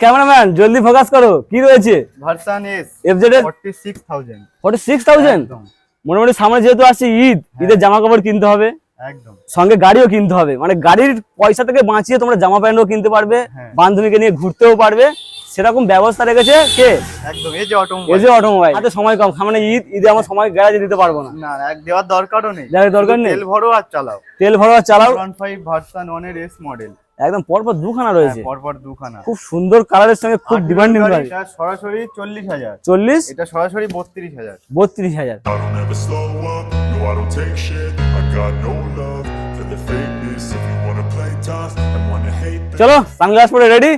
Cameraman জলদি focus করো। কি রয়েছে? ভার্সান এস এফজেড এর forty six thousand forty six thousand একদম। মোটামুটি সামনে যেহেতু আসছে ঈদ ঈদের জামা কাপড় কিনতে হবে। একদম। সঙ্গে গাড়িও কিনতে হবে। মানে গাড়ির পয়সা থেকে বাঁচিয়ে তোমরা জামা প্যান্টও কিনতে পারবে হ্যাঁ। বান্ধবীকে নিয়ে ঘুরতেও পারবে। সেরকম ব্যবস্থা রেখেছে কে? একদম এই যে অটোমোবাইল এজে অটোমোবাইল হাতে সময় কম। সামনে ঈদ ঈদে আমার সময় গ্যারাজে দিতে পারব না। না এক দেওয়ার দরকারও নেই। দরকার নেই? তেল ভরো আর চালাও। তেল ভরোয়া চালাও। ওয়ান ফাইভ ভার্সান ওয়ানের এস মডেল একদম পরপর দুখানা রয়েছে। পরপর দুখানা। খুব সুন্দর কালারের সঙ্গে খুব ডিমান্ডিং গাড়ি সরাসরি চল্লিশ হাজার। চল্লিশ? এটা সরাসরি বত্রিশ হাজার। বত্রিশ হাজার। I don't ever slow up, no I don't take shit. I got no love for the fakeness. If you wanna play tough and wanna hate then চলো সানগ্লাস পরে রেডি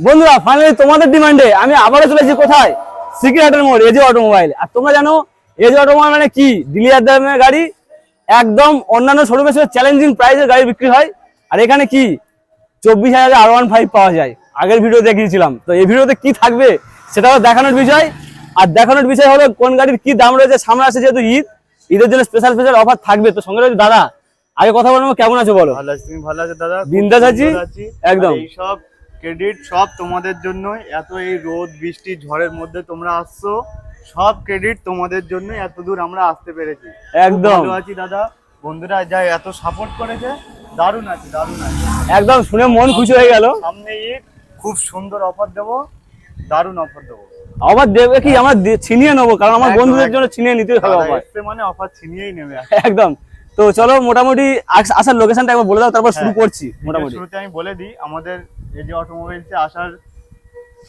বন্ধুরা ফাইনালি তোমাদের ডিমান্ডে আমি আবারও চলেছি কোথায়? সিকিরহাটের মোড় এজে অটোমোবাইল আর তোমরা জানো এজে অটোমোবাইল মানে কি? ডিলিয়ার দামের গাড়ি। একদম অন্যান্য শোরুমের সাথে চ্যালেঞ্জিং প্রাইসের গাড়ি বিক্রি হয়। আর এখানে কি? চব্বিশ হাজারে আর ওয়ান ফাইভ পাওয়া যায়। আগের ভিডিও দেখিয়েছিলাম। তো এই ভিডিওতে কি থাকবে সেটাও দেখানোর বিষয়। আর দেখানোর বিষয় হলো কোন গাড়ির কি দাম রয়েছে সামনে আসছে যেহেতু ঈদ ঈদের জন্য স্পেশাল স্পেশাল অফার থাকবে। তো সঙ্গে রয়েছে দাদা। আগে কথা বলব কেমন আছো বলো? ভালো আছি তুমি ভালো আছো দাদা? বিন্দাস আছি? একদম। সব ক্রেডিট সব তোমাদের জন্য এত এই রোদ বৃষ্টি ঝড়ের মধ্যে তোমরা আসছো সব ক্রেডিট তোমাদের জন্য এত দূর আমরা আসতে পেরেছি। একদম। ভালো আছি দাদা। বন্ধুরা যা এত সাপোর্ট করেছে দারুণ আছে দারুণ আছে। একদম শুনে মন খুশি হয়ে গেল। সামনে ঈদ খুব সুন্দর অফার দেবো দারুণ অফার দেবো। আবার দেবে কি আমরা ছিনিয়ে নেব কারণ আমার বন্ধুদের জন্য ছিনিয়ে নিতেই হবে এসছে মানে অফার ছিনিয়েই নেবে। একদম। তো চলো মোটামুটি আসার লোকেশনটা একবার বলে দাও তারপর শুরু হ্যাঁ। করছি মোটামুটি মোটামুটি। শুরুতে আমি বলে দিই আমাদের এই যে অটোমোবাইলসে আসার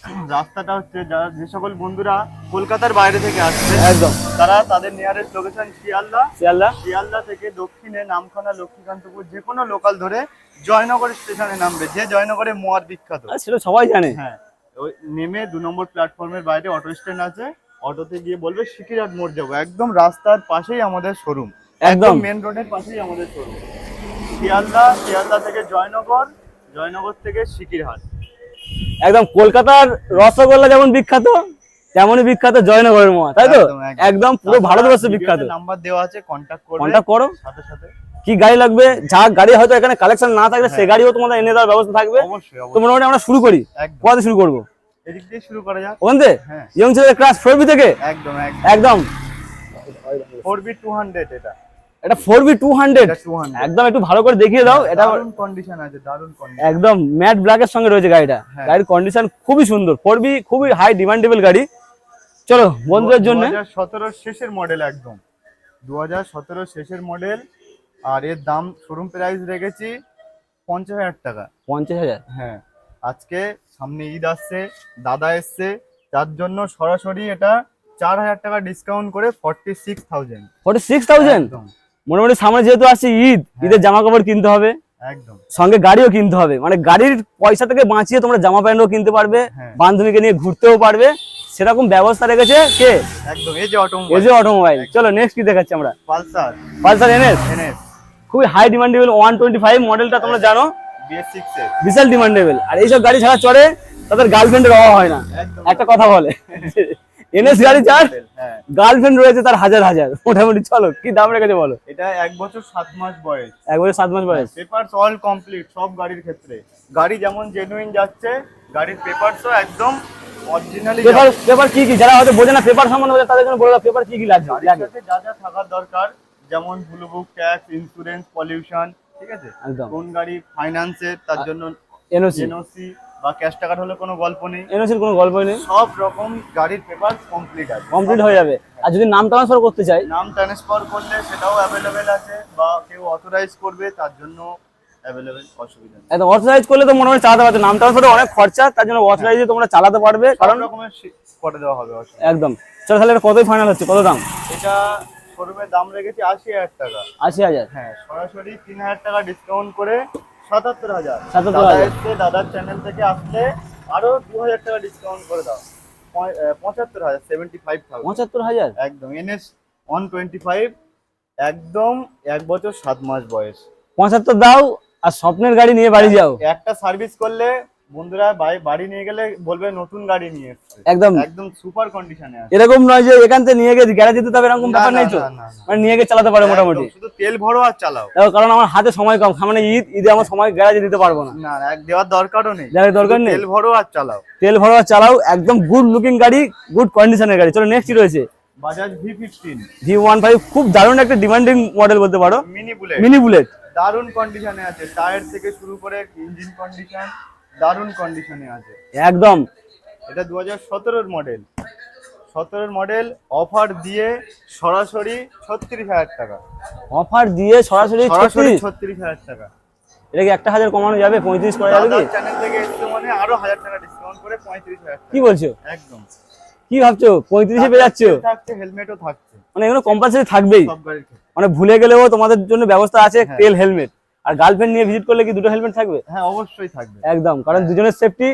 রাস্তাটা হচ্ছে যারা যে সকল বন্ধুরা কলকাতার বাইরে থেকে আসছে একদম। তারা তাদের নিয়ারেস্ট লোকেশন শিয়ালদা। শিয়ালদা? শিয়ালদা থেকে দক্ষিণে নামখানা লক্ষ্মীকান্তপুর যে কোনো লোকাল ধরে জয়নগর স্টেশনে নামবে যে জয়নগরে মোয়ার বিখ্যাত। সেটা সবাই জানে। হ্যাঁ ওই নেমে দু নম্বর প্ল্যাটফর্মের বাইরে অটো স্ট্যান্ড আছে অটোতে গিয়ে বলবে সিকিরাট মোড় যাব একদম রাস্তার পাশেই আমাদের শোরুম একদম। মেন রোডের পাশেই আমাদের শোরুম শিয়ালদা শিয়ালদা থেকে জয়নগর জয়নগর থেকে সিকিরহাট। একদম কলকাতার রসগোল্লা যেমন বিখ্যাত তেমনই বিখ্যাত জয়নগরের মোয়া তাই তো? একদম, পুরো ভারতবর্ষে বিখ্যাত। নাম্বার দেওয়া আছে কন্ট্যাক্ট করবে। কন্ট্যাক্ট করো। সাথে সাথে। কি গাড়ি লাগবে যা গাড়ি হয়তো এখানে কালেকশন না থাকলে সে গাড়িও তোমাদের এনে দেওয়ার ব্যবস্থা থাকবে। অবশ্যই তো মোটামুটি আমরা শুরু করি। কোথা শুরু করব? এদিক দিয়ে শুরু করা যাক। ওখান থেকে? হ্যাঁ। ইয়ং ছেলেদের ক্লাস ফোর বি থেকে? একদম একদম। একদম। ফোর বি টু হান্ড্রেড এটা। এটা ফোর বি টু হান্ড্রেড এটা টু হান্ড্রেড একদম একটু ভালো করে দেখিয়ে দাও। এটা দারুণ কন্ডিশন আছে দারুণ কন্ডিশন একদম ম্যাট ব্ল্যাকের সঙ্গে রয়েছে গাড়িটা। হ্যাঁ। গাড়ির কন্ডিশন খুবই সুন্দর। ফোর বি খুবই হাই ডিমান্ডেবল গাড়ি। চলো বন্ধুদের জন্য। সতেরো শেষের মডেল একদম। দু হাজার সতেরো শেষের মডেল আর এর দাম শোরুম প্রাইস রেখেছি পঞ্চাশ হাজার টাকা। পঞ্চাশ হাজার। হ্যাঁ আজকে সামনে ঈদ আসছে দাদা এসছে তার জন্য সরাসরি এটা চার হাজার টাকা ডিসকাউন্ট করে forty six thousand forty six thousand মোটামুটি সামনে যেহেতু আসছে ঈদ ঈদের জামা কাপড় কিনতে হবে। একদম। সঙ্গে গাড়িও কিনতে হবে। মানে গাড়ির পয়সা থেকে বাঁচিয়ে তোমরা জামা প্যান্টও কিনতে পারবে হ্যাঁ। বান্ধবীকে নিয়ে ঘুরতেও পারবে। সেরকম ব্যবস্থা রেখেছে কে? একদম এই যে অটোমোবাইল চলো নেক্সট কি দেখাচ্ছি আমরা? পালসার। পালসার এনএস এনএস খুবই high demandable one twenty five মডেলটা তোমরা জানো। এর। বিশাল ডিমান্ডেবল আর এইসব গাড়ি ছাড়া চড়ে তাদের গার্লফ্রেন্ডের অভাব হয় না। একটা কথা বলে। এনএস গাড়ি চার হ্যাঁ। গার্লফ্রেন্ড রয়েছে তার হাজার হাজার। মোটামুটি চলো কি দাম রেখেছে বলো? এটা এক বছর সাত মাস বয়স। এক বছর সাত মাস বয়স। পেপারস অল কমপ্লিট সব গাড়ির ক্ষেত্রে। গাড়ি যেমন জেনুইন যাচ্ছে গাড়ির পেপারসও একদম অরিজিনালি পেপার পেপার কি কি? যারা হয়তো বোঝে না পেপার সম্বন্ধে তাদের জন্য বলে পেপার কি কি লাগবে যা যা থাকার দরকার যেমন blue book tax insurance pollution ঠিক আছে? কোন গাড়ি ফাইন্যান্সের তার জন্য এনওসি এনওসি বা ক্যাশ টাকার হলে কোনো গল্প নেই। এনওসির কোনো গল্পই নেই। সব রকম গাড়ির পেপার কমপ্লিট আছে। কমপ্লিট হয়ে যাবে। আর যদি নাম ট্রান্সফার করতে চাই? নাম ট্রান্সফার করলে সেটাও অ্যাভেলেবেল আছে বা কেউ অথরাইজ করবে তার জন্য অ্যাভেলেবেল অসুবিধা নেই। একদম অথরাইজ করলে তো মোটামুটি চালাতে পারবে। নাম ট্রান্সফারে অনেক খরচা তার জন্য অথরাইজে তোমরা চালাতে পারবে। কারণ রকমের করে দেওয়া হবে একদম। চলো তাহলে এটা কতই ফাইনাল হচ্ছে? কত দাম? এটা শোরুমের দাম রেখেছি আশি হাজার টাকা। আশি হাজার। হ্যাঁ সরাসরি তিন হাজার টাকা ডিসকাউন্ট করে সাতাত্তর হাজার। 77,000 দাদা এসছে দাদার চ্যানেল থেকে আসলে আরও দু হাজার টাকা ডিসকাউন্ট করে দাও। পঁচাত্তর হাজার সেভেন্টি ফাইভ থাউজেন্ড পঁচাত্তর হাজার? একদম এনএস ওয়ান টোয়েন্টি ফাইভ একদম এক বছর সাত মাস বয়স। পঁচাত্তর দাও আর স্বপ্নের গাড়ি নিয়ে বাড়ি যাও। একটা সার্ভিস করলে বন্ধুরা বাই- বাড়ি নিয়ে গেলে বলবে নতুন গাড়ি নিয়ে এসছে। একদম। একদম সুপার কন্ডিশনে আছে। এরকম নয় যে এখান থেকে নিয়ে গিয়ে গ্যারেজে দিতে হবে এরকম ব্যাপার নেই তো। মানে নিয়ে গিয়ে চালাতে পারে মোটামুটি। শুধু তেল ভরো আর চালাও। কারণ আমার হাতে সময় কম সামনে ঈদ ঈদে আমার সময় গ্যারেজে দিতে পারব না। না এক দেওয়ার দরকারও নেই। দেওয়ার দরকার নেই? তেল ভরো আর চালাও। তেল ভরোয়া চালাও একদম গুড লুকিং গাড়ি গুড কন্ডিশনের গাড়ি। চলো নেক্সট রয়েছে? Bajaj V fifteen V one five খুব দারুণ একটা ডিমান্ডিং মডেল বলতে পারো। মিনি বুলেট মিনি বুলেট দারুণ কন্ডিশনে আছে। টায়ার থেকে শুরু করে ইঞ্জিন কন্ডিশন দারুণ কন্ডিশনে আছে। একদম। এটা দু হাজার সতেরোর মডেল সতেরোর মডেল অফার দিয়ে সরাসরি ছত্রিশ হাজার টাকা। অফার দিয়ে সরাসরি সরাসরি 36 ছত্রিশ হাজার টাকা। এটা কি একটা হাজার কমানো যাবে? পঁয়ত্রিশ করা যাবে কি? চ্যানেল থেকে এসছে মানে আরও হাজার টাকা ডিসকাউন্ট করে পঁয়ত্রিশ হাজার কি বলছো? একদম। কি ভাবছ? পঁয়ত্রিশে পেয়ে যাচ্ছ থাকছে হেলমেটও থাকছে। মানে এগুলো কম্পালসারি থাকবেই। মানে ভুলে গেলেও তোমাদের জন্য ব্যবস্থা আছে হ্যাঁ। তেল হেলমেট আর গার্লফ্রেন্ড নিয়ে ভিজিট করলে কি দুটো হেলমেট থাকবে? হ্যাঁ অবশ্যই থাকবে। একদম কারণ দুজনের সেফটি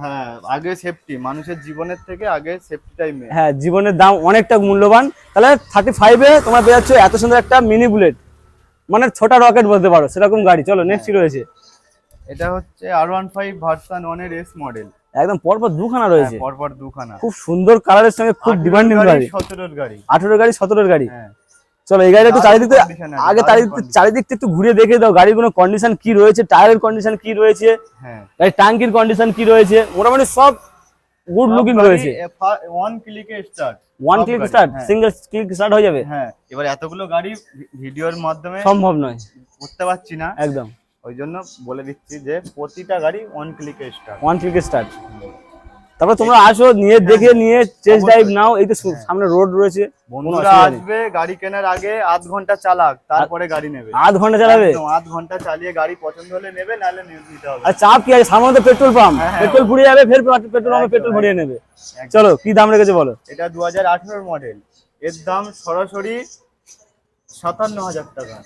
হ্যাঁ আগে সেফটি মানুষের জীবনের থেকে আগে সেফটিটাই মেন হ্যাঁ জীবনের দাম অনেকটা মূল্যবান। তাহলে থার্টি ফাইভে তোমরা পেয়ে যাচ্ছ এত সুন্দর একটা মিনি বুলেট মানে ছোটা রকেট বলতে পারো সেরকম গাড়ি। চলো নেক্সট রয়েছে? এটা হচ্ছে আর ওয়ান ফাইভ ভার্সান ওয়ানের এস মডেল একদম পরপর দুখানা রয়েছে। পরপর দুখানা। খুব সুন্দর কালারের সঙ্গে খুব ডিমান্ডিং গাড়ি সতেরোর গাড়ি। আঠেরো গাড়ি সতেরোর গাড়ি। হ্যাঁ। চলো এই গাড়িটা একটু চারিদিকে আগে। চারিদিকটা একটু ঘুরে দেখে দাও গাড়িগুলো কন্ডিশন কি রয়েছে টায়ারের কন্ডিশন কি রয়েছে হ্যাঁ। গাড়ির টাঙ্কির কন্ডিশন কি রয়েছে মোটামুটি সব গুড লুকিং রয়েছে one ক্লিকে start one click start single click start হয়ে। যাবে। হ্যাঁ এবার এতগুলো গাড়ি ভিডিওর মাধ্যমে সম্ভব নয়। করতে পারছি না। একদম। ওই জন্য বলে দিচ্ছি যে প্রতিটা গাড়ি ওয়ান ক্লিকে স্টার্ট ওয়ান ক্লিক স্টার্ট তারপর তোমরা আসো নিয়ে দেখে নিয়ে টেস্ট ড্রাইভ নাও এই তো সামনে রোড রয়েছে। বন্ধুরা আসবে গাড়ি কেনার আগে আধ ঘণ্টা চালাক তারপরে গাড়ি নেবে। আধ ঘণ্টা চালাবে? আধ ঘণ্টা চালিয়ে গাড়ি পছন্দ হলে নেবে নাহলে নিতে হবে। আর চাপ কি আছে? সামনে তো পেট্রোল পাম্প হ্যাঁ, হ্যাঁ। পেট্রোল ফুরিয়ে যাবে ফের পেট্রোল পাম্পে পেট্রোল ভরিয়ে নেবে। চলো কি দাম রেখেছে বলো? এটা দু হাজার আঠেরোর মডেল এর দাম সরাসরি সাতান্ন হাজার টাকা।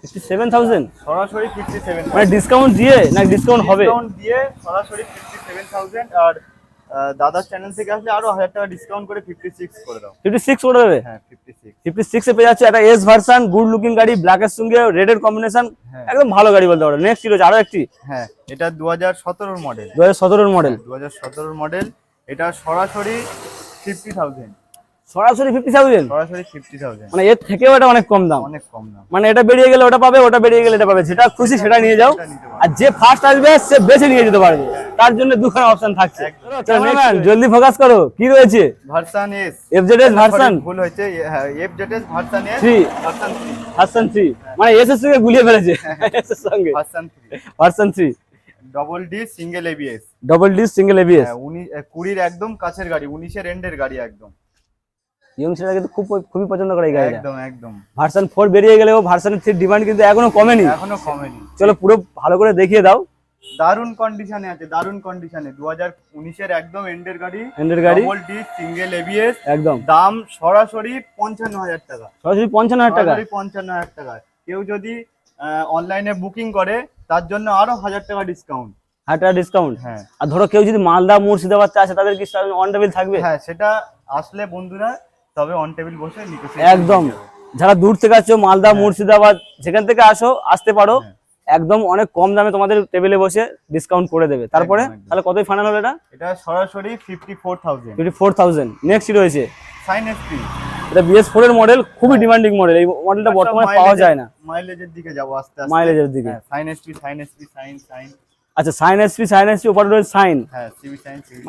ফিফটি সেভেন থাউজেন্ড সরাসরি ফিফটি সেভেন মানে ডিসকাউন্ট দিয়ে না ডিসকাউন্ট হবে? ডিসকাউন্ট দিয়ে সরাসরি ফিফটি সেভেন থাউজেন্ড আর আহ, দাদার চ্যানেল থেকে আসলে আরও হাজার টাকা ডিসকাউন্ট করে ফিফটি সিক্স করে দাও। ফিফটি সিক্স করে দেবে? হ্যাঁ ফিফটি সিক্স ফিফটি সিক্স এ পেয়ে যাচ্ছে একটা এস ভার্সান গুড লুকিং গাড়ি ব্ল্যাক এর সঙ্গে রেড এর কম্বিনেশন হ্যাঁ। একদম ভালো গাড়ি বলতে পারো। নেক্সট রয়েছে? আরও একটি? হ্যাঁ এটা দু হাজার সতেরোর মডেল দু হাজার সতেরোর মডেল দু হাজার সতেরোর মডেল এটা সরাসরি ফিফটি থাউজেন্ড সরাসরি ফিফটি থাউজেন্ড সরাসরি ফিফটি থাউজেন্ড মানে এর থেকেও এটা অনেক কম দাম। অনেক কম দাম। মানে এটা বেরিয়ে গেলে ওটা পাবে ওটা বেরিয়ে গেলে এটা পাবে। যেটা খুশি সেটা নিয়ে যাও। আর যে ফার্স্ট আসবে সে বেছে নিয়ে যেতে পারবে। তার জন্য দুখানা অপশন থাকছে। জলদি ফোকাস করো। কি রয়েছে? Version S. FZS version. ভুল হয়েছে। হ্যাঁ F Z S version S Three. Version three version three মানে এস এর সঙ্গে গুলিয়ে ফেলেছে। এস এর সঙ্গে। Version three version three double D single ABS double D single ABS হ্যাঁ উনি আহ, কুড়ির একদম কাছের গাড়ি উনিশের এন্ডের গাড়ি একদম। ইয়ং ছেলেরা কিন্তু খুব খুবই পছন্দ করে এই গাড়িটা। একদম একদম। ভার্সন ফোর বেরিয়ে গেলেও ভার্সন থ্রি ডিমান্ড কিন্তু এখনও কমেনি। এখনও কমেনি। চলো পুরো ভালো করে দেখিয়ে দাও। দারুণ কন্ডিশনে আছে দারুণ কন্ডিশনে দু হাজার উনিশের একদম এন্ডের গাড়ি। এন্ডের গাড়ি। ডবল ডি সিঙ্গেল এবিএস একদম। দাম সরাসরি পঞ্চান্ন হাজার টাকা। সরাসরি পঞ্চান্ন হাজার টাকা। সরাসরি পঞ্চান্ন হাজার টাকা। কেউ যদি অনলাইনে বুকিং করে তার জন্য আরও হাজার টাকা ডিসকাউন্ট হাজার টাকা ডিসকাউন্ট হ্যাঁ। আর ধরো কেউ যদি মালদা মুর্শিদাবাদ আসে তাদের কি অন টেবিল থাকবে? হ্যাঁ সেটা আসলে বন্ধুরা তবে অন টেবিল বসে একদম। যারা দূর থেকে আসছো মালদা মুর্শিদাবাদ সেখান থেকে আসো আসতে পারো। হ্যাঁ। একদম অনেক কম দামে তোমাদের টেবিলে বসে ডিসকাউন্ট করে দেবে। তারপরে। তাহলে কতই ফাইনাল হবে এটা? এটা সরাসরি fifty four thousand fifty four thousand next রয়েছে সাইন এসপি এটা বিএস ফোর এর মডেল খুবই ডিমান্ডিং মডেল এই মডেলটা বর্তমানে পাওয়া যায় না। মাইলেজের দিকে যাব আস্তে আস্তে। মাইলেজের দিকে। Shine SP Shine SP Shine Shine আচ্ছা সাইন এসপি সাইন এসপি ওপরে রয়েছে সাইন। হ্যাঁ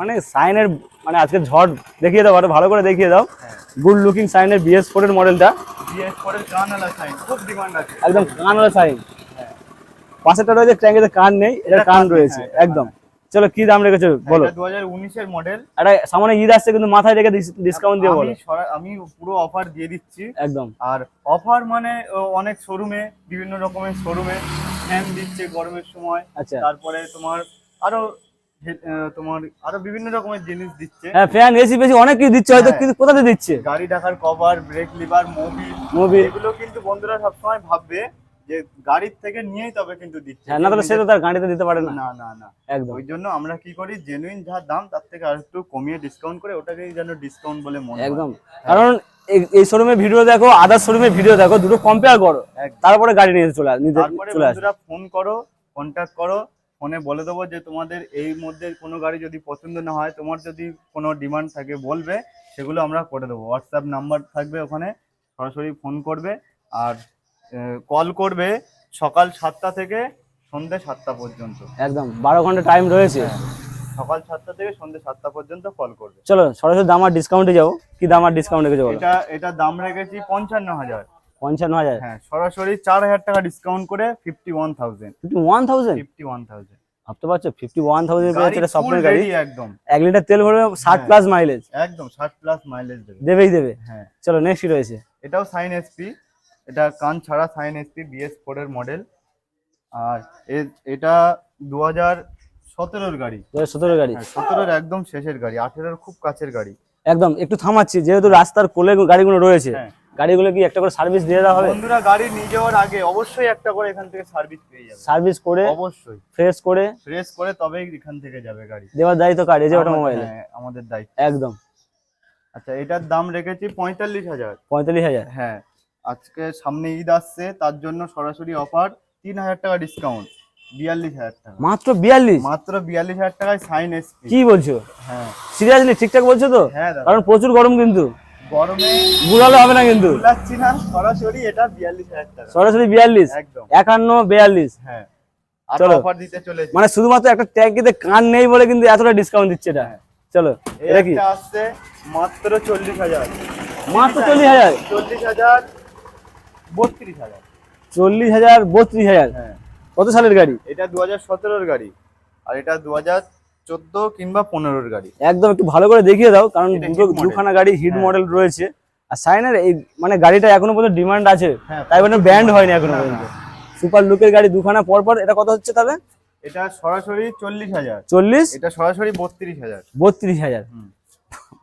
মানে সাইনের মানে আজকে ঝড় দেখিয়ে দাও আরও ভালো করে দেখিয়ে দাও। হ্যাঁ। গুড লুকিং সাইনের বিএস ফোর এর মডেলটা বিএস ফোর এর কানালা সাইন খুব ডিমান্ড আছে। একদম কান ওলা সাইন হ্যাঁ পাশেরটা রয়েছে ট্যাঙ্কেতে কান নেই এটা কান রয়েছে হ্যাঁ, একদম। চলো কি দাম রেখেছো বলো। দু হাজার উনিশের মডেল এটা সামনে ঈদ আসছে কিন্তু মাথায় রেখে ডিসকাউন্ট দিয়ে বলো। আমি আমি পুরো অফার দিয়ে দিচ্ছি। একদম। আর অফার মানে অনেক শোরুমে বিভিন্ন রকমের শোরুমে ফ্যান দিচ্ছে গরমের সময় আচ্ছা। তারপরে তোমার আরও তোমার আরও বিভিন্ন রকমের জিনিস দিচ্ছে। হ্যাঁ ফ্যান এসি বেশি অনেক কিছু দিচ্ছে হয়তো হ্যাঁ। কিন্তু কোথাতে দিচ্ছে? গাড়ি ঢাকার cover brake lever Mobil Mobil এগুলো কিন্তু বন্ধুরা সবসময় ভাববে যে গাড়ির থেকে নিয়েই তবে কিন্তু দিচ্ছে। হ্যাঁ না তাহলে সে তো তার গাড়িতে দিতে পারে না। না না না। একদম। ওই জন্য আমরা কি করি জেনুইন যা দাম তার থেকে আর একটু কমিয়ে ডিসকাউন্ট করে ওটাকেই যেন ডিসকাউন্ট বলে মনে হয়। একদম। কারণ এই- শোরুমে ভিডিও দেখো আদার শোরুমে ভিডিও দেখো দুটো কম্পেয়ার করো। তারপরে গাড়ি নিয়ে চলে আস- নিতে তারপরে চলে আসে ফোন করো কন্ট্যাক্ট করো ফোনে বলে দেবো যে তোমাদের এই মধ্যে কোনো গাড়ি যদি পছন্দ না হয় তোমার যদি কোনো ডিমান্ড থাকে বলবে সেগুলো আমরা করে দেবো। হোয়াটসঅ্যাপ নাম্বার থাকবে ওখানে সরাসরি ফোন করবে আর কল করবে সকাল সাতটা থেকে সন্ধ্যে সাতটা পর্যন্ত। একদম বারো ঘণ্টা টাইম রয়েছে। সকাল সাতটা থেকে সন্ধ্যে সাতটা পর্যন্ত কল করবে। চলো সরাসরি দাম আর ডিসকাউন্টে যাব। কি দাম আর ডিসকাউন্ট রেখেছো এটা এটা দাম রেখেছি পঞ্চান্ন হাজার। পঞ্চান্ন হাজার? হ্যাঁ সরাসরি চার হাজার টাকা ডিসকাউন্ট করে fifty one thousand fifty one thousand fifty one thousand ভাবতে পারছ ফিফটি ওয়ান থাউজেন্ড এটা স্বপ্নের গাড়ি একদম। এক লিটার তেল ভরবে ষাট হ্যাঁ। প্লাস মাইলেজ একদম ষাট প্লাস মাইলেজ দেবে। দেবেই দেবে। হ্যাঁ। চলো নেক্সট রয়েছে? এটাও সাইন এসপি। এটা কান ছাড়া সাইন এসপি বিএস ফোর এর মডেল আর এটা দু হাজার সতেরোর গাড়ি। সতেরো গাড়ি। হ্যাঁ সতেরোর একদম শেষের গাড়ি আঠেরোর খুব কাছের গাড়ি। একদম একটু থামাচ্ছি যেহেতু রাস্তার কোলে গাড়িগুলো রয়েছে হ্যাঁ। গাড়িগুলো কি একটা করে সার্ভিস দিয়ে দেওয়া হবে? বন্ধুরা গাড়ি নিয়ে যাওয়ার আগে অবশ্যই একটা করে এখান থেকে সার্ভিস পেয়ে যাবে। সার্ভিস করে অবশ্যই। ফ্রেশ করে ফ্রেশ করে তবেই এখান থেকে যাবে গাড়ি। দেওয়ার দায়িত্ব কার? এজে আমাদের- অটোমোবাইলে হ্যাঁ, আমাদের দায়িত্ব। একদম। আচ্ছা এটার দাম রেখেছি পঁয়তাল্লিশ হাজার। পঁয়তাল্লিশ হাজার। হ্যাঁ আজকে সামনে ঈদ আসছে তার জন্য সরাসরি অফার তিন হাজার টাকা ডিসকাউন্ট বিয়াল্লিশ হাজার টাকা। মাত্র বিয়াল্লিশ? মাত্র বিয়াল্লিশ হাজার টাকায় সাইন এসপি কি বলছো? হ্যাঁ। সিরিয়াসলি ঠিকঠাক বলছো তো? হ্যাঁ কারণ প্রচুর গরম কিন্তু। গরমে হবে না কিন্তু। না সরাসরি এটা বিয়াল্লিশ হাজার টাকা। সরাসরি বিয়াল্লিশ? একদম। একান্ন বিয়াল্লিশ? হ্যাঁ। চলো। অফার দিতে চলেছি। মানে শুধুমাত্র একটা ট্যাঙ্কিতে কান নেই বলে কিন্তু এতটা ডিসকাউন্ট দিচ্ছে এটা। চলো এই এটা কি? আসছে মাত্র চল্লিশ হাজার। মাত্র চল্লিশ হাজার? চল্লিশ হাজার বত্রিশ হাজার। চল্লিশ হাজার বত্রিশ হাজার। হ্যাঁ। কত সালের গাড়ি? এটা দু হাজার সতেরোর গাড়ি। আর এটা দু হাজার চোদ্দ কিংবা পনেরোর গাড়ি। একদম একটু ভালো করে দেখিয়ে দাও কারণ দুটো দুখানা গাড়ি হিট হ্যাঁ। মডেল রয়েছে। আর সাইনের এই মানে গাড়িটা এখনও পর্যন্ত ডিমান্ড আছে হ্যাঁ, তাই মানে ব্যান্ড হয়নি এখনও পর্যন্ত। সুপার লুকের গাড়ি দুখানা পর পর এটা কত হচ্ছে তাহলে? এটা সরাসরি চল্লিশ হাজার। চল্লিশ? এটা সরাসরি বত্রিশ হাজার। বত্রিশ হাজার।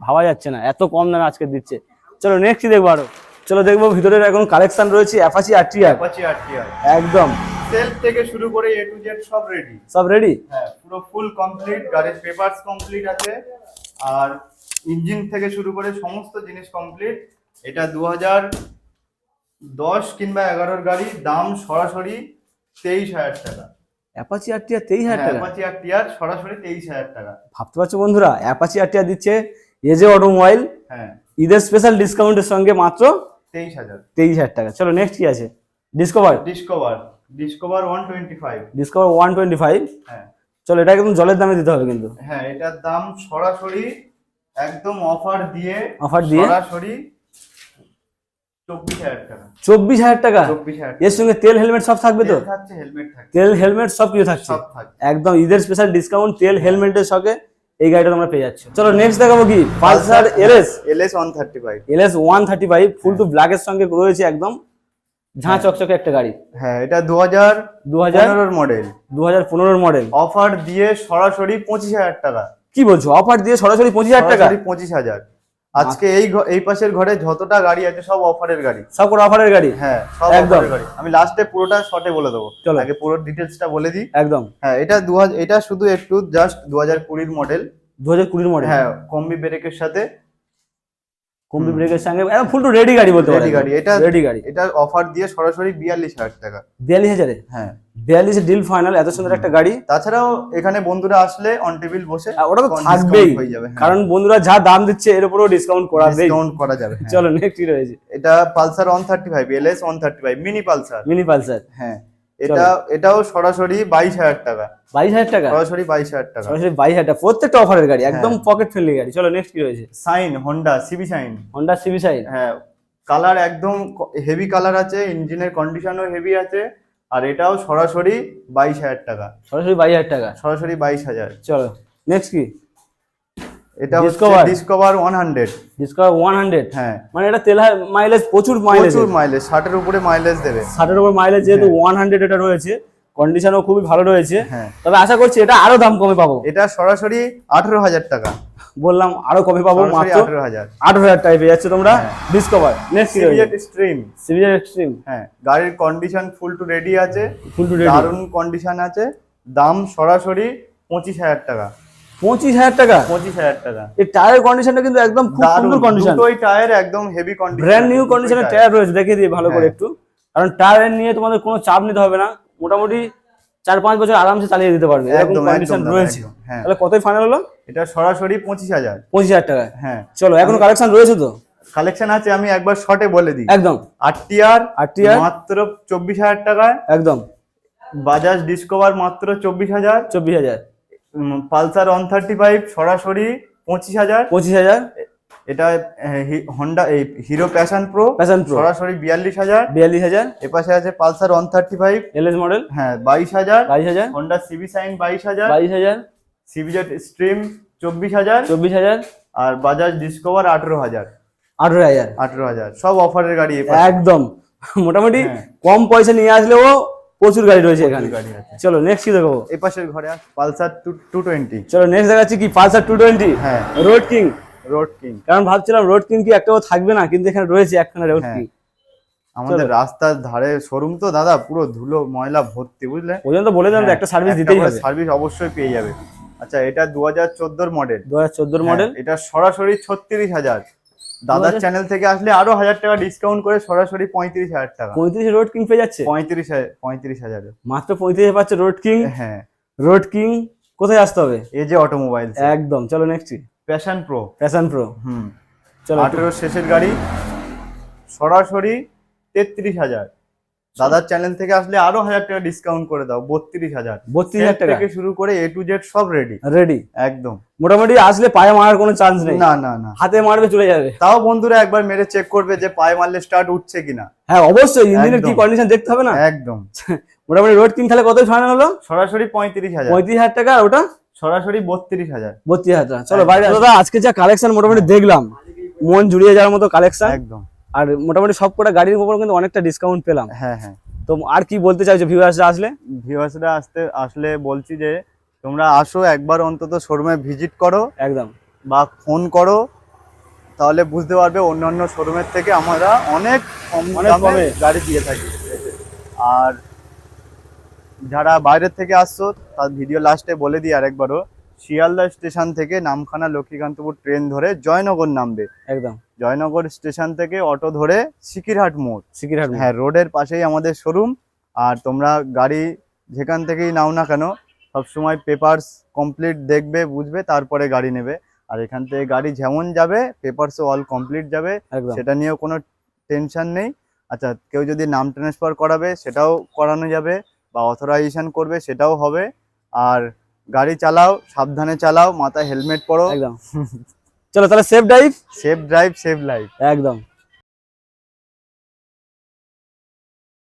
ভাবা যাচ্ছে না এত কম দামে আজকে দিচ্ছে। চলো নেক্সট দেখব আরও। চলো দেখব ভিতরের এখন কালেকশন রয়েছে Apache R TR Apache R TR একদম। সেলফ থেকে শুরু করে এ টু জেড সব রেডি সব রেডি হ্যাঁ পুরো ফুল কমপ্লিট গাড়ির পেপারস কমপ্লিট আছে। আর ইঞ্জিন থেকে শুরু করে সমস্ত জিনিস কমপ্লিট এটা দু হাজার দশ কিংবা এগারোর গাড়ি দাম সরাসরি তেইশ হাজার টাকা। অ্যাপাচি আর টিআর তেইশ হাজার টাকা? অ্যাপাচি আর টিআর সরাসরি তেইশ হাজার টাকা। ভাবতে পারছ বন্ধুরা অ্যাপাচি আর টিআর দিচ্ছে এজে অটোমোবাইল হ্যাঁ। ঈদের স্পেশাল ডিসকাউন্টের সঙ্গে মাত্র তেইশ হাজার। তেইশ হাজার টাকা। চলো নেক্সট কি আছে? Discover Discover Discover one twenty five Discover one twenty five হ্যাঁ। চলো এটা একদম জলের দামে দিতে হবে কিন্তু। হ্যাঁ এটার দাম সরাসরি একদম অফার দিয়ে অফার দিয়ে? সরাসরি চব্বিশ হাজার টাকা। এর সঙ্গে তেল হেলমেট সব থাকবে তো? তেল হেলমেট থাকছে। তেল হেলমেট সব কিছু থাকছে? একদম ঈদের স্পেশাল ডিসকাউন্ট তেল হেলমেটের সঙ্গে এই গাড়িটা তোমরা পেয়ে যাচ্ছ। চলো নেক্সট দেখাবো কি? Pulsar LS LS one thirty five LS one thirty five full to ব্ল্যাকের সঙ্গে রয়েছে একদম। ঝাঁ চকচকে একটা গাড়ি। হ্যাঁ এটা দু হাজার দু হাজার মডেল দু হাজার পনেরোর মডেল অফার দিয়ে সরাসরি পঁচিশ হাজার টাকা। কি বলছো? অফার দিয়ে সরাসরি পঁচিশ হাজার টাকা? পঁচিশ হাজার। আজকে এই এই পাশের ঘরে যতটা গাড়ি আছে সব অফারের গাড়ি। সব করে অফারের গাড়ি? হ্যাঁ সব একদম। গাড়ি। আমি লাস্টে পুরোটা শর্টে বলে দেবো। চলো। আগে পুরো ডিটেলসটা বলে দিই। একদম। হ্যাঁ এটা দু এটা শুধু একটু জাস্ট দু হাজার কুড়ির মডেল দু হাজার কুড়ির মডেল হ্যাঁ কম্বি ব্রেকের সাথে। কম্পি ব্রেকের সঙ্গে একদম ফুল টু রেডি গাড়ি বলতে পারো রেডি গাড়ি এটা রেডি গাড়ি। এটা অফার দিয়ে সরাসরি বিয়াল্লিশ হাজার টাকা। বিয়াল্লিশ হাজারে? হ্যাঁ। বিয়াল্লিশে ডিল ফাইনাল এত সুন্দর একটা গাড়ি। তাছাড়াও এখানে বন্ধুরা আসলে অন টেবিল বসে ওটা তো থাকবেই হয়ে যাবে হ্যাঁ। কারণ বন্ধুরা যা দাম দিচ্ছে এর উপরেও ডিসকাউন্ট করাবেই। ডিসকাউন্ট করা যাবে হ্যাঁ। চলো নেক্সট রয়েছে? এটা Pulsar one thirty five LS one thirty five mini Pulsar. Mini Pulsar. হ্যাঁ। এটা এটাও সরাসরি বাইশ হাজার টাকা। বাইশ হাজার টাকা? সরাসরি বাইশ হাজার টাকা। সরাসরি বাইশ হাজার টাকা। প্রত্যেকটা অফারের গাড়ি একদম হ্যাঁ। পকেট ফ্রেন্ডলি গাড়ি। চলো নেক্সট কি রয়েছে? Shine Honda CB Shine Honda CB side হ্যাঁ কালার একদম হেভি কালার আছে ইঞ্জিনের কন্ডিশনও হেভি আছে আর এটাও সরাসরি বাইশ হাজার টাকা। সরাসরি বাইশ হাজার টাকা। সরাসরি বাইশ হাজার। চলো নেক্সট কি? এটা। Discover one hundred Discover one hundred হ্যাঁ। মানে এটা তেল মাইলেজ প্রচুর মাইলেজ প্রচুর মাইলেজ ষাটের উপরে মাইলেজ দেবে। ষাটের উপর মাইলেজ যেহেতু ওয়ান হান্ড্রেড এটা রয়েছে কন্ডিশনও খুবই ভালো রয়েছে। হ্যাঁ। তবে আশা করছি এটা আরও দাম কমে পাবো। এটা সরাসরি আঠেরো হাজার টাকা। বললাম আরও কমে পাবো মাত্র আঠেরো হাজার। আঠারো হাজার টাকা পেয়ে যাচ্ছে তোমরা। হ্যাঁ। ডিসকভার নেক্সট কি রয়েছে সিভিজেট স্ট্রিম এক্সট্রিম হ্যাঁ গাড়ির কন্ডিশন ফুল টু রেডি আছে। ফুল টু রেডি দারুণ কন্ডিশন আছে। দাম সরাসরি পঁচিশ হাজার টাকা। পঁচিশ হাজার টাকা। পঁচিশ হাজার টাকা। এই টায়ারের কন্ডিশনটা কিন্তু একদম খুব সুন্দর কন্ডিশন দুটোই টায়ার একদম হেভি কন্ডিশন ব্র্যান্ড নিউ কন্ডিশনের টায়ার রয়েছে দেখিয়ে দিই ভালো করে হ্যাঁ। একটু। কারণ টায়ার নিয়ে তোমাদের কোনো চাপ নিতে হবে না। মোটামুটি চার পাঁচ বছর আরামসে চালিয়ে দিতে পারবে। এরকম একদম কন্ডিশন রয়েছে। হ্যাঁ। তাহলে কতই ফাইনাল হলো? এটা সরাসরি পঁচিশ হাজার। পঁচিশ হাজার টাকায়। হ্যাঁ। চলো এখনও কালেকশন রয়েছে তো? কালেকশন আছে আমি একবার শর্টে বলে দিই। একদম। আট টিয়ার আট টিয়ার মাত্র চব্বিশ হাজার টাকায়। একদম। বাজাজ ডিসকভার মাত্র চব্বিশ হাজার। চব্বিশ হাজার। পালসার ওয়ান থার্টি ফাইভ সরাসরি পঁচিশ হাজার। পঁচিশ হাজার। এটা হন্ডা এই Hero Passion Pro Passion Pro সরাসরি বিয়াল্লিশ হাজার। বিয়াল্লিশ হাজার। এপাশে আছে Pulsar one thirty five LS model হ্যাঁ বাইশ হাজার। বাইশ হাজার। হন্ডা সিবি সাইন বাইশ হাজার। বাইশ হাজার। সিবিজেড স্ট্রিম চব্বিশ হাজার। চব্বিশ হাজার। আর বাজাজ ডিসকভার আঠেরো হাজার। আঠেরো হাজার। আঠেরো হাজার। সব অফারের গাড়ি একদম। মোটামুটি হ্যাঁ। কম পয়সা নিয়ে আসলেও প্রচুর গাড়ি রয়েছে এখানে। চলো নেক্সট কি দেখো এপাশের ঘরে পালসার টু টোয়েন্টি চলো নেক্সট দেখাচ্ছি কি? পালসার টু টোয়েন্টি হ্যাঁ। রোড কিং রোড কিং কারণ ভাবছিলাম রোড কিং কি একটাও থাকবে না কিন্তু এখানে রয়েছে একখানা রোড হ্যাঁ। কিং আমাদের রাস্তার ধারে শোরুম তো দাদা পুরো ধুলো ময়লা ভর্তি বুঝলে? ওই জন্য তো বলে দিলাম যে একটা সার্ভিস দিতেই হবে। সার্ভিস অবশ্যই পেয়ে যাবে। আচ্ছা এটা দু হাজার চোদ্দোর মডেল দু হাজার চোদ্দোর মডেল এটা সরাসরি ছত্রিশ হাজার। দাদার চ্যানেল থেকে আসলে আরও হাজার টাকা ডিসকাউন্ট করে সরাসরি পঁয়ত্রিশ হাজার টাকা। পঁয়ত্রিশ রোড কিং পেয়ে যাচ্ছে? পঁয়ত্রিশ পঁয়ত্রিশ হাজার। মাত্র পঁয়ত্রিশ পাচ্ছে রোড কিং হ্যাঁ। রোড কিং কোথায় আসতে হবে? এই যে অটোমোবাইল একদম চলো next Passion Pro Passion Pro হুম। চলো। আঠেরো শেষের গাড়ি সরাসরি তেত্রিশ হাজার। দাদার চ্যানেল থেকে আসলে আরও হাজার টাকা ডিসকাউন্ট করে দাও বত্রিশ হাজার। বত্রিশ হাজার টাকা? থেকে শুরু করে এ টু জেড সব রেডি রেডি একদম। মোটামুটি আসলে পায়ে মারার কোনো চান্স নেই। না না না। হাতে মারবে চলে যাবে। তাও বন্ধুরা একবার মেরে চেক করবে যে পায়ে মারলে স্টার্ট উঠছে কিনা। হ্যাঁ অবশ্যই ইঞ্জিনের কি কন্ডিশন দেখতে হবে না? একদম। মোটামুটি রোড কিং তাহলে কত ফাইনাল হলো? সরাসরি পঁয়ত্রিশ হাজার। পঁয়ত্রিশ হাজার টাকা আর ওটা? সরাসরি বত্রিশ হাজার। বত্রিশ হাজার। চলো বাইরে। দাদা আজকে যা কালেকশন মোটামুটি দেখলাম। মন জুড়িয়ে যাওয়ার মতো কালেকশন একদম। আর মোটামুটি সব কটা গাড়ির উপর কিন্তু অনেকটা ডিসকাউন্ট পেলাম। হ্যাঁ হ্যাঁ। তো আর কি বলতে চাইছো ভিউয়ার্সরা আসলে? ভিউয়ার্সরা আসতে আসলে বলছি যে তোমরা আসো একবার অন্তত শোরুমে ভিজিট করো একদম। বা ফোন করো তাহলে বুঝতে পারবে অন্যান্য শোরুমের থেকে আমরা অনেক কম দামে। গাড়ি দিয়ে থাকি। আর যারা বাইরের থেকে আসছো তার ভিডিও লাস্টে বলে দিই আরেকবারও। শিয়ালদা স্টেশন থেকে নামখানা লক্ষ্মীকান্তপুর ট্রেন ধরে জয়নগর নামবে। একদম। জয়নগর স্টেশন থেকে অটো ধরে সিকিরহাট মোড়। সিকিরহাট হ্যাঁ রোডের পাশেই আমাদের শোরুম। আর তোমরা গাড়ি যেখান থেকেই নাও না কেন সবসময় পেপারস কমপ্লিট দেখবে বুঝবে তারপরে গাড়ি নেবে। আর এখান থেকে গাড়ি যেমন যাবে পেপারসও অল কমপ্লিট যাবে। সেটা নিয়েও কোনো টেনশন নেই। আচ্ছা কেউ যদি নাম ট্রান্সফার করাবে সেটাও করানো যাবে বা অথরাইজেশন করবে সেটাও হবে। আর গাড়ি চালাও সাবধানে চালাও মাথায় হেলমেট পরো। একদম। চলো তাহলে safe drive? Safe drive safe life. একদম।